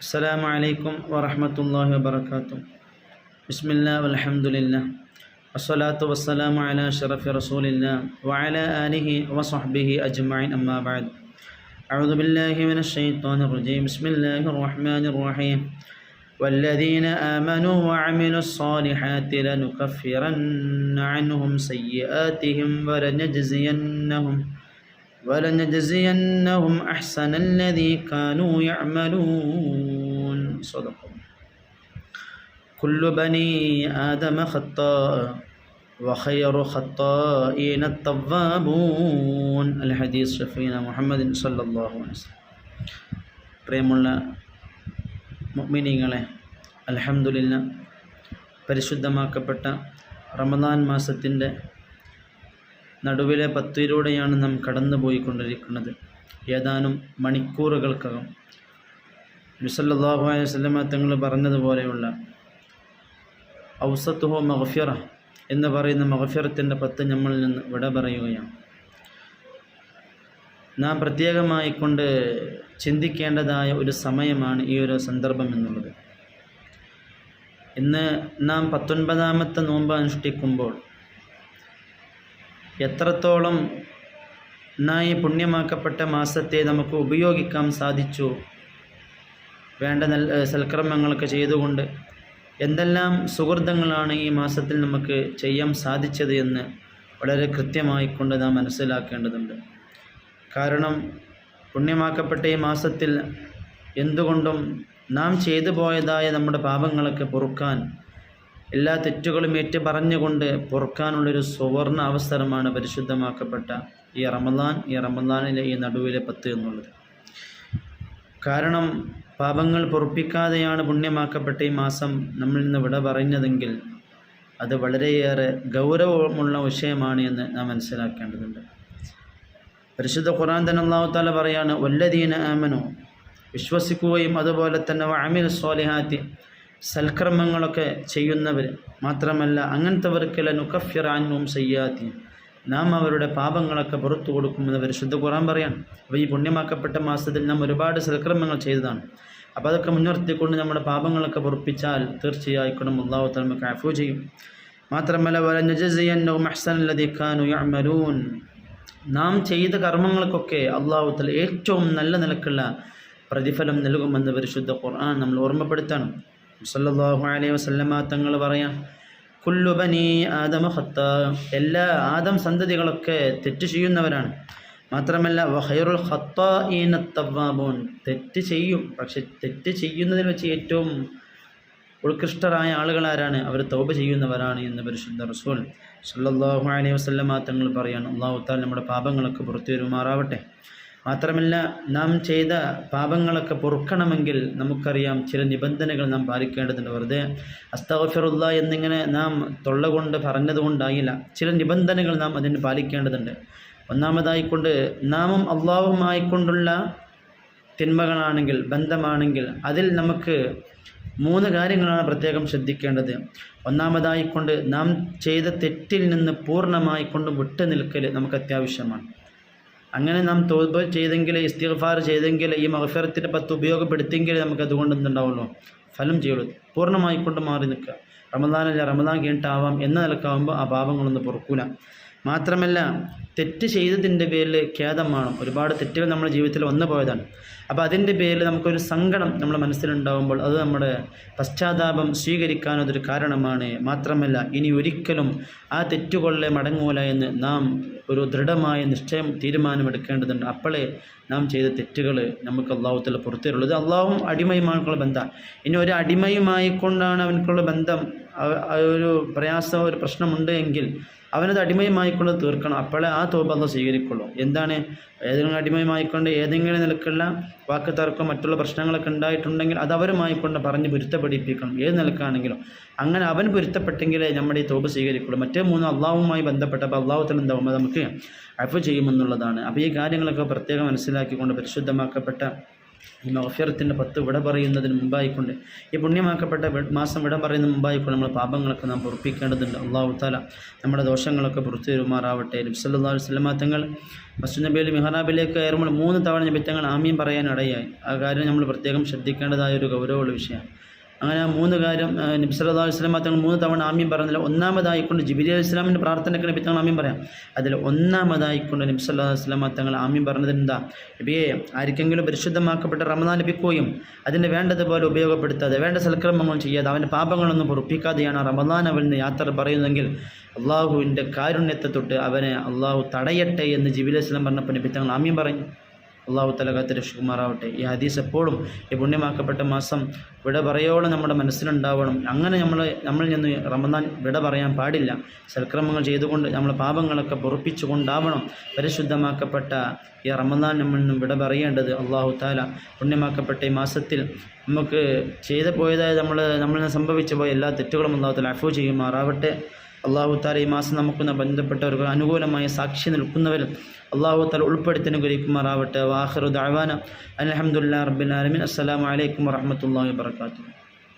السلام عليكم ورحمة الله وبركاته بسم الله والحمد لله والصلاة والسلام على شرف رسول الله وعلى آله وصحبه أجمعين أما بعد أعوذ بالله من الشيطان الرجيم بسم الله الرحمن الرحيم والذين آمنوا وعملوا الصالحات لنكفرن عنهم سيئاتهم ولنجزينهم ولنجزينهم أحسن الذي كانوا يعملون صدق الله. كل بني آدم خطاء وخير خطائين التوابون الحديث شفينا محمد صلى الله عليه وسلم പ്രിയമുള്ള മുഅ്മിനീങ്ങളെ അൽഹംദുലില്ല പരിശുദ്ധമാക്കപ്പെട്ട റമദാൻ മാസത്തിൻ്റെ നടുവിലെ പത്തിലൂടെയാണ് നാം കടന്നു പോയിക്കൊണ്ടിരിക്കുന്നത് ഏതാനും മണിക്കൂറുകൾക്കകം. നബിസല്ലാഹു അലൈഹി തങ്ങൾ പറഞ്ഞതുപോലെയുള്ള ഔസത്തുഹോ മഹഫിറ എന്ന് പറയുന്ന മഹഫിറത്തിന്റെ പത്ത് നമ്മളിൽ നിന്ന് വിട പറയുകയാണ്. നാം പ്രത്യേകമായി കൊണ്ട് ചിന്തിക്കേണ്ടതായ ഒരു സമയമാണ് ഈ ഒരു സന്ദർഭം എന്നുള്ളത്. ഇന്ന് നാം പത്തൊൻപതാമത്തെ നോമ്പ് അനുഷ്ഠിക്കുമ്പോൾ എത്രത്തോളം നായി പുണ്യമാക്കപ്പെട്ട മാസത്തെ നമുക്ക് ഉപയോഗിക്കാൻ സാധിച്ചു? വേണ്ട നൽ സൽക്കർമ്മങ്ങളൊക്കെ ചെയ്തുകൊണ്ട് എന്തെല്ലാം സുഹൃതങ്ങളാണ് ഈ മാസത്തിൽ നമുക്ക് ചെയ്യാൻ സാധിച്ചത് എന്ന് വളരെ കൃത്യമായി കൊണ്ട് നാം മനസ്സിലാക്കേണ്ടതുണ്ട്. കാരണം പുണ്യമാക്കപ്പെട്ട ഈ മാസത്തിൽ എന്തുകൊണ്ടും നാം ചെയ്തു പോയതായ നമ്മുടെ പാപങ്ങളൊക്കെ പൊറുക്കാൻ എല്ലാ തെറ്റുകളും ഏറ്റു പറഞ്ഞുകൊണ്ട് പൊറുക്കാനുള്ളൊരു സുവർണ അവസരമാണ് പരിശുദ്ധമാക്കപ്പെട്ട ഈ റമദാൻ ഈ റമദാനിലെ ഈ നടുവിലെ പത്ത് എന്നുള്ളത്. കാരണം പാപങ്ങൾ പൊറുപ്പിക്കാതെയാണ് പുണ്യമാക്കപ്പെട്ട ഈ മാസം നമ്മളിൽ നിന്ന് വിട പറഞ്ഞതെങ്കിൽ അത് വളരെയേറെ ഗൗരവമുള്ള വിഷയമാണ് എന്ന് നാം മനസ്സിലാക്കേണ്ടതുണ്ട്. പരിശുദ്ധ ഖുറാൻ തന്നെ അള്ളാഹു താല പറയാണ് വല്ലദീന ആമനോ വിശ്വസിക്കുകയും അതുപോലെ തന്നെ അമിൽ സ്വാലിഹാത്തി സൽക്കർമ്മങ്ങളൊക്കെ ചെയ്യുന്നവർ മാത്രമല്ല അങ്ങനത്തെവർക്കല്ല നുക്കഫിറാനും സയ്യാത്തി നാം അവരുടെ പാപങ്ങളൊക്കെ പുറത്തു കൊടുക്കുമെന്ന് ശുദ്ധ ഖുറാൻ പറയാം അപ്പോൾ ഈ പുണ്യമാക്കപ്പെട്ട മാസത്തിൽ നാം ഒരുപാട് സൽക്രമങ്ങൾ ചെയ്തതാണ്. അപ്പോൾ അതൊക്കെ മുൻനിർത്തിക്കൊണ്ട് നമ്മുടെ പാപങ്ങളൊക്കെ പൊറപ്പിച്ചാൽ തീർച്ചയായിക്കൊണ്ടും അള്ളാഹു നമുക്ക് അഫു ചെയ്യും. മാത്രമല്ല വലഞ്ഞജസിയന്നവും അഹ്സനല്ലതിഖാനു യമലൂൻ നാം ചെയ്ത കർമ്മങ്ങൾക്കൊക്കെ അള്ളാഹു തല ഏറ്റവും നല്ല നിലക്കുള്ള പ്രതിഫലം നൽകുമെന്ന് പരിശുദ്ധ ഖുർആൻ നമ്മൾ ഓർമ്മപ്പെടുത്തണം. സല്ലല്ലാഹു അലൈഹി വസല്ലമ തങ്ങൾ പറയാം കുല്ലുബനി ആദമ ഹത്ത എല്ലാ ആദം സന്തതികളൊക്കെ തെറ്റ് ചെയ്യുന്നവരാണ്. മാത്രമല്ല വഹൈറുൽ ഹത്ത തവ്വാബൂൻ തെറ്റ് ചെയ്യും പക്ഷെ തെറ്റ് ചെയ്യുന്നതിൽ വെച്ച് ഏറ്റവും ഉത്കൃഷ്ടരായ ആളുകൾ ആരാണ് അവർ തൗബ ചെയ്യുന്നവരാണ് എന്ന് പരിശുദ്ധ റസൂൽ സല്ലാഹു അലൈഹി വസല്ലമ തങ്ങൾ പറയാണ്. അള്ളാഹു താൽ നമ്മുടെ പാപങ്ങളൊക്കെ പുറത്തു വരുമാറാവട്ടെ. മാത്രമല്ല നാം ചെയ്ത പാപങ്ങളൊക്കെ പൊറുക്കണമെങ്കിൽ നമുക്കറിയാം ചില നിബന്ധനകൾ നാം പാലിക്കേണ്ടതുണ്ട്. വെറുതെ അസ്തഫിറുല്ല എന്നിങ്ങനെ നാം തൊള്ള കൊണ്ട് പറഞ്ഞതുകൊണ്ടായില്ല ചില നിബന്ധനകൾ നാം അതിന് പാലിക്കേണ്ടതുണ്ട്. ഒന്നാമതായിക്കൊണ്ട് നാമും അള്ളാഹുമായിക്കൊണ്ടുള്ള തിന്മകളാണെങ്കിൽ ബന്ധമാണെങ്കിൽ അതിൽ നമുക്ക് മൂന്ന് കാര്യങ്ങളാണ് പ്രത്യേകം ശ്രദ്ധിക്കേണ്ടത്. ഒന്നാമതായിക്കൊണ്ട് നാം ചെയ്ത തെറ്റിൽ നിന്ന് പൂർണമായിക്കൊണ്ട് വിട്ടു നിൽക്കൽ നമുക്ക് അത്യാവശ്യമാണ്. അങ്ങനെ നാം തോൽബ ചെയ്തെങ്കിൽ ഇസ്തിഗ്ഫാർ ചെയ്തെങ്കിൽ ഈ മഹഫിറത്തിന്റെ പത്ത് ഉപയോഗപ്പെടുത്തിയെങ്കിൽ നമുക്ക് അതുകൊണ്ട് എന്തുണ്ടാവുള്ളൂ? ഫലം ചെയ്യുള്ളൂ. പൂർണമായിക്കൊണ്ട് മാറി നിൽക്കുക. റമദാനല്ല റമദാൻ കഴിഞ്ഞിട്ടാവാം എന്ന നിലക്കാവുമ്പോൾ ആ പാപങ്ങളൊന്നും പൊറുക്കൂല. മാത്രമല്ല തെറ്റ് ചെയ്തതിന്റെ പേരിൽ ഖേദം വേണം ഒരുപാട് തെറ്റുകൾ നമ്മുടെ ജീവിതത്തിൽ വന്നു പോയതാണ്. അപ്പോൾ അതിന്റെ പേരിൽ നമുക്കൊരു സങ്കടം നമ്മുടെ മനസ്സിലുണ്ടാകുമ്പോൾ അത് നമ്മുടെ പശ്ചാത്താപം സ്വീകരിക്കാനതൊരു കാരണമാണ്. മാത്രമല്ല ഇനി ഒരിക്കലും ആ തെറ്റുകൊള്ളെ മടങ്ങൂല എന്ന് നാം ഒരു ദൃഢമായ നിശ്ചയം തീരുമാനമെടുക്കേണ്ടതുണ്ട്. അപ്പോഴേ നാം ചെയ്ത തെറ്റുകൾ നമുക്ക് അള്ളാഹുത്തിൽ പുറത്തേറുള്ളൂ ഇത് അള്ളാഹും അടിമയുമായിട്ടുള്ള ബന്ധം. ഇനി ഒരു അടിമയുമായി കൊണ്ടാണ് അവനക്കുള്ള ബന്ധം ഒരു പ്രയാസം ഒരു പ്രശ്നമുണ്ട് എങ്കിൽ അവനത് അടിമയമായിക്കൊണ്ട് തീർക്കണം. അപ്പോഴേ ആ തോപ അത് സ്വീകരിക്കുള്ളൂ. എന്താണ്? ഏതെങ്കിലും അടിമയമായിക്കൊണ്ട് ഏതെങ്കിലും നിലക്കുള്ള വാക്ക് തർക്കം മറ്റുള്ള പ്രശ്നങ്ങളൊക്കെ ഉണ്ടായിട്ടുണ്ടെങ്കിൽ അത് അവരുമായിക്കൊണ്ട് പറഞ്ഞ് പൊരുത്തപ്പെടിപ്പിക്കണം. ഏത് നിലക്കാണെങ്കിലും. അങ്ങനെ അവൻ പൊരുത്തപ്പെട്ടെങ്കിലേ നമ്മുടെ ഈ തോപ് സ്വീകരിക്കുള്ളൂ. മറ്റേ മൂന്ന് അള്ളാഹുമായി ബന്ധപ്പെട്ടപ്പോൾ അള്ളാഹുത്തിൽ എന്താകുമ്പോൾ നമുക്ക് അഫ് ചെയ്യുമെന്നുള്ളതാണ്. അപ്പോൾ ഈ കാര്യങ്ങളൊക്കെ പ്രത്യേകം മനസ്സിലാക്കിക്കൊണ്ട് പരിശുദ്ധമാക്കപ്പെട്ട ഈ മഹഫിറത്തിന്റെ പത്ത് വിട പറയുന്നതിന് മുമ്പായിക്കൊണ്ട് ഈ പുണ്യമാക്കപ്പെട്ട മാസം വിട പറയുന്നതിന് മുമ്പായിക്കൊണ്ട് നമ്മൾ പാപങ്ങളൊക്കെ നാം പൊറപ്പിക്കേണ്ടതുണ്ട്. അള്ളാഹു താല നമ്മുടെ ദോഷങ്ങളൊക്കെ പുറത്തു തരുമാറാവട്ടെ നബ്സല്ലാ വസ്ലമാ തങ്ങൾ മസ്ജിദ് നബിയിൽ മെഹറാബിലേക്ക് കയറുമ്പോൾ മൂന്ന് തവണ നബി തങ്ങൾ ആമീൻ പറയാൻ ഇടയായി. ആ കാര്യം നമ്മൾ പ്രത്യേകം ശ്രദ്ധിക്കേണ്ടതായ ഒരു ഗൗരവമുള്ള വിഷയമാണ്. അങ്ങനെ മൂന്ന് കാര്യം നബി അലൈഹി വസല്ലം തങ്ങൾ മൂന്ന് തവണ ആമ്യം പറഞ്ഞില്ല ഒന്നാമതായിക്കൊണ്ട് ജിബിലി അലൈഹി ഇസ്ലാമിന്റെ പ്രാർത്ഥനയ്ക്ക് നബി തങ്ങൾ ആമീൻ പറയാം. അതിൽ ഒന്നാമതായിക്കൊണ്ട് നബി അലൈഹി വസല്ലം തങ്ങൾ ആമീൻ പറഞ്ഞത് എന്താ? നബിയെ ആർക്കെങ്കിലും പരിശുദ്ധമാക്കപ്പെട്ട റമദാൻ ലഭിക്കുകയും അതിന് വേണ്ടതുപോലെ ഉപയോഗപ്പെടുത്താതെ വേണ്ട സൽക്രമങ്ങൾ ചെയ്യാതെ അവന്റെ പാപങ്ങളൊന്നും പൊറുപ്പിക്കാതെയാണ് റമദാൻ അവൻ നിന്ന് യാത്ര പറയുന്നതെങ്കിൽ അള്ളാഹുവിന്റെ കാരുണ്യത്തെ തൊട്ട് അവനെ അള്ളാഹു തടയട്ടെ എന്ന് ജിബിലി അലൈഹി സ്വലം പറഞ്ഞപ്പോൾ നബി തങ്ങൾ ആമീൻ പറഞ്ഞു. അള്ളാഹു തലകാത്ത് രക്ഷകുമാറാവട്ടെ ഈ ഹദീസ് എപ്പോഴും ഈ പുണ്യമാക്കപ്പെട്ട മാസം വിട പറയോളം നമ്മുടെ മനസ്സിലുണ്ടാവണം. അങ്ങനെ നമ്മൾ നമ്മളിൽ നിന്ന് റമദാൻ വിട പറയാൻ പാടില്ല. സൽക്രമങ്ങൾ ചെയ്തുകൊണ്ട് നമ്മൾ പാപങ്ങളൊക്കെ പൊറപ്പിച്ചുകൊണ്ടാവണം പരിശുദ്ധമാക്കപ്പെട്ട ഈ റമദാൻ നമ്മളിൽ നിന്നും വിട പറയേണ്ടത്. അള്ളാഹു താല പുണ്യമാക്കപ്പെട്ട ഈ മാസത്തിൽ നമുക്ക് ചെയ്തു പോയതായ നമ്മൾ നമ്മളിൽ നിന്ന് സംഭവിച്ചു പോയ എല്ലാ തെറ്റുകളും അള്ളാഹു താല അഫു ചെയ്യുമാറാവട്ടെ. അള്ളാഹു താല ഈ മാസം നമുക്ക് ബന്ധപ്പെട്ടവർക്ക് അനുകൂലമായ സാക്ഷി നിൽക്കുന്നവരും അള്ളാഹു താല ഉൾപ്പെടുത്തി അനുഗ്രഹിക്കുമാറാവട്ടെ. വാഹറു ദാവാന അലഹമുല്ലാ റബ്ബിൻ ആലമിൻ. അസ്സാം വലൈക്കും വാഹമത്തല്ലാ വാബർക്കാത്തു